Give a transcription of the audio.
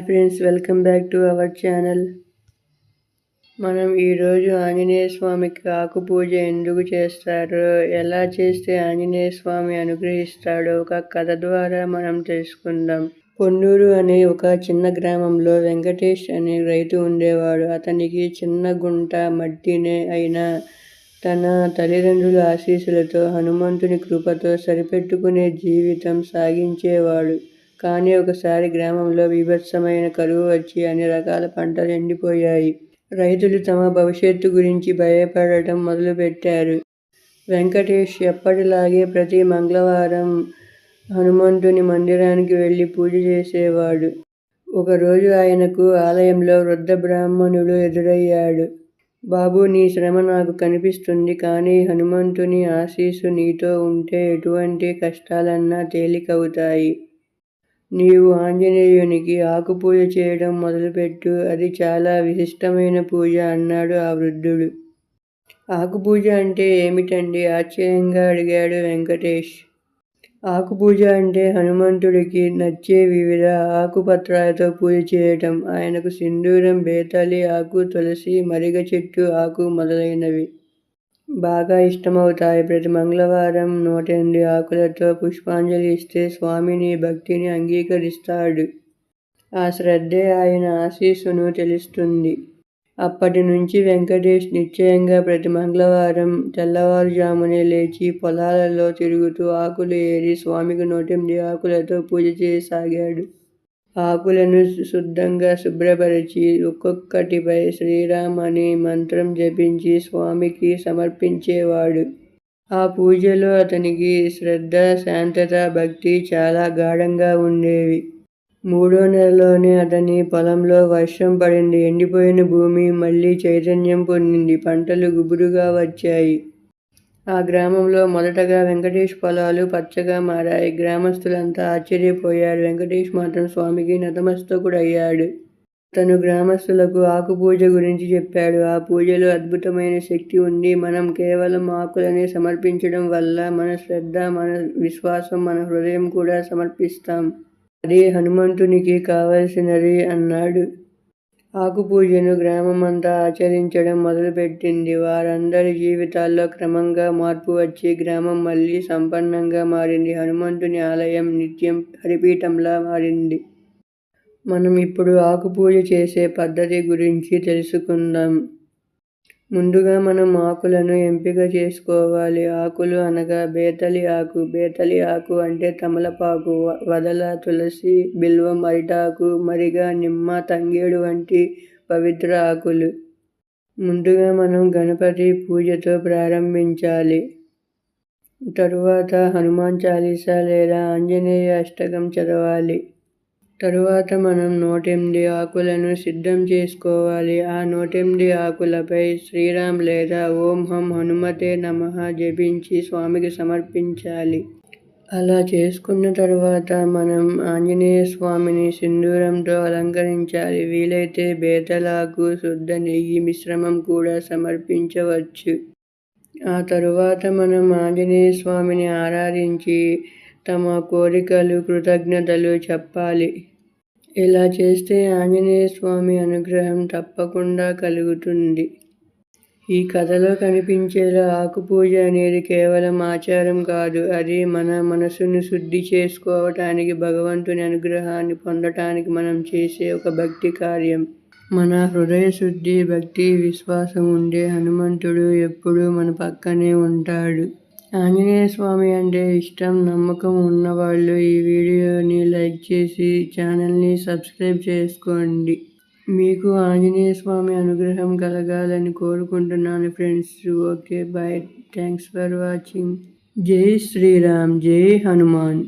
Hi friends welcome back to our channel. మనం ఈరోజు ఆంజనేయ స్వామికి ఆకు పూజ ఎందుకు చేస్తారు ఎలా చేస్తే ఆంజనేయ స్వామి అనుగ్రహిస్తాడో ఒక కథ ద్వారా మనం తెలుసుకుందాం. పొన్నూరు అనే ఒక చిన్న గ్రామంలో వెంకటేష్ అనే రైతు ఉండేవాడు. అతనికి చిన్న గుంట మట్టినే అయినా తన తల్లిదండ్రుల ఆశీస్సులతో హనుమంతుని కృపతో సరిపెట్టుకునే జీవితం సాగించేవాడు. కానీ ఒకసారి గ్రామంలో బీభత్సమైన కరువు వచ్చి అన్ని రకాల పంటలు ఎండిపోయాయి. రైతులు తమ భవిష్యత్తు గురించి భయపడటం మొదలుపెట్టారు. వెంకటేష్ ఎప్పటిలాగే ప్రతి మంగళవారం హనుమంతుని మందిరానికి వెళ్ళి పూజ చేసేవాడు. ఒకరోజు ఆయనకు ఆలయంలో వృద్ధ బ్రాహ్మణుడు ఎదురయ్యాడు. బాబు నీ శ్రమ నాకు కనిపిస్తుంది కానీ హనుమంతుని ఆశీస్సు నీతో ఉంటే ఎటువంటి కష్టాలన్నా తేలికవుతాయి. నీవు ఆంజనేయునికి ఆకుపూజ చేయడం మొదలుపెట్టు. అది చాలా విశిష్టమైన పూజ అన్నాడు ఆ వృద్ధుడు. ఆకుపూజ అంటే ఏమిటండి? ఆశ్చర్యంగా అడిగాడు వెంకటేష్. ఆకుపూజ అంటే హనుమంతుడికి నచ్చే వివిధ ఆకుపత్రాలతో పూజ చేయటం. ఆయనకు సింధూరం బేతాళి ఆకు తులసి మరిగ చెట్టు ఆకు మొదలైనవి. బాగా ఇష్టమవుతాయి. ప్రతి మంగళవారం నూట ఎనిమిది ఆకులతో పుష్పాంజలి ఇస్తే స్వామిని భక్తిని అంగీకరిస్తాడు. ఆ శ్రద్ధే ఆయన ఆశీస్సును తెలుస్తుంది. అప్పటి నుంచి వెంకటేష్ నిశ్చయంగా ప్రతి మంగళవారం తెల్లవారుజామునే లేచి పొలాలలో తిరుగుతూ ఆకులు ఏరి స్వామికి నూటెనిమిది ఆకులతో పూజ చేయసాగాడు. ఆకులను శుద్ధంగా శుభ్రపరిచి ఒక్కొక్కటిపై శ్రీరామ్ అనే మంత్రం జపించి స్వామికి సమర్పించేవాడు. ఆ పూజలో అతనికి శ్రద్ధ శాంతత భక్తి చాలా గాఢంగా ఉండేవి. మూడో నెలలోనే అతని పొలంలో వర్షం పడింది. ఎండిపోయిన భూమి మళ్ళీ చైతన్యం పొందింది. పంటలు గుబురుగా వచ్చాయి. ఆ గ్రామంలో మొదటగా వెంకటేష్ పొలాలు పచ్చగా మారాయి. గ్రామస్తులంతా ఆశ్చర్యపోయారు. వెంకటేష్ మాత్రం స్వామికి నతమస్తకుడయ్యాడు తను గ్రామస్తులకు ఆకు పూజ గురించి చెప్పాడు. ఆ పూజలో అద్భుతమైన శక్తి ఉంది. మనం కేవలం ఆకులనే సమర్పించడం వల్ల మన శ్రద్ధ మన విశ్వాసం మన హృదయం కూడా సమర్పిస్తాం. అదే హనుమంతునికి కావలసినది అన్నాడు. ఆకుపూజను గ్రామమంతా ఆచరించడం మొదలుపెట్టింది. వారందరి జీవితాల్లో క్రమంగా మార్పు వచ్చి గ్రామం మళ్ళీ సంపన్నంగా మారింది. హనుమంతుని ఆలయం నిత్యం హరిపీఠంలా మారింది. మనం ఇప్పుడు ఆకుపూజ చేసే పద్ధతి గురించి తెలుసుకుందాం. ముందుగా మనం ఆకులను ఎంపిక చేసుకోవాలి. ఆకులు అనగా బేతలి ఆకు. బేతలి ఆకు అంటే తమలపాకు వదల తులసి బిల్వం అరిటాకు మరిగా నిమ్మ తంగేడు వంటి పవిత్ర ఆకులు. ముందుగా మనం గణపతి పూజతో ప్రారంభించాలి. తరువాత హనుమాన్ చాలీసా లేదా ఆంజనేయ అష్టకం చదవాలి. తరువాత మనం నూటెనిమిది ఆకులను సిద్ధం చేసుకోవాలి. ఆ నూటెనిమిది ఆకులపై శ్రీరామ్ లేదా ఓం హం హనుమతే నమ జపించి స్వామికి సమర్పించాలి. అలా చేసుకున్న తరువాత మనం ఆంజనేయ స్వామిని సింధూరంతో అలంకరించాలి. వీలైతే బేతలాకు శుద్ధ నెయ్యి మిశ్రమం కూడా సమర్పించవచ్చు. ఆ తరువాత మనం ఆంజనేయ స్వామిని ఆరాధించి తమ కోరికలు కృతజ్ఞతలు చెప్పాలి. ఇలా చేస్తే ఆంజనేయ స్వామి అనుగ్రహం తప్పకుండా కలుగుతుంది. ఈ కథలో కనిపించేలా ఆకుపూజ అనేది కేవలం ఆచారం కాదు. అది మన మనసును శుద్ధి చేసుకోవటానికి భగవంతుని అనుగ్రహాన్ని పొందటానికి మనం చేసే ఒక భక్తి కార్యం. మన హృదయ శుద్ధి భక్తి విశ్వాసం ఉండే హనుమంతుడు ఎప్పుడూ మన పక్కనే ఉంటాడు. ఆంజనేయ స్వామి అంటే ఇష్టం నమ్మకం ఉన్నవాళ్ళు ఈ వీడియోని లైక్ చేసి ఛానల్ని సబ్స్క్రైబ్ చేసుకోండి. మీకు ఆంజనేయ స్వామి అనుగ్రహం కలగాలని కోరుకుంటున్నాను friends. Okay bye. Thanks for watching. Jai Shriram Jai Hanuman.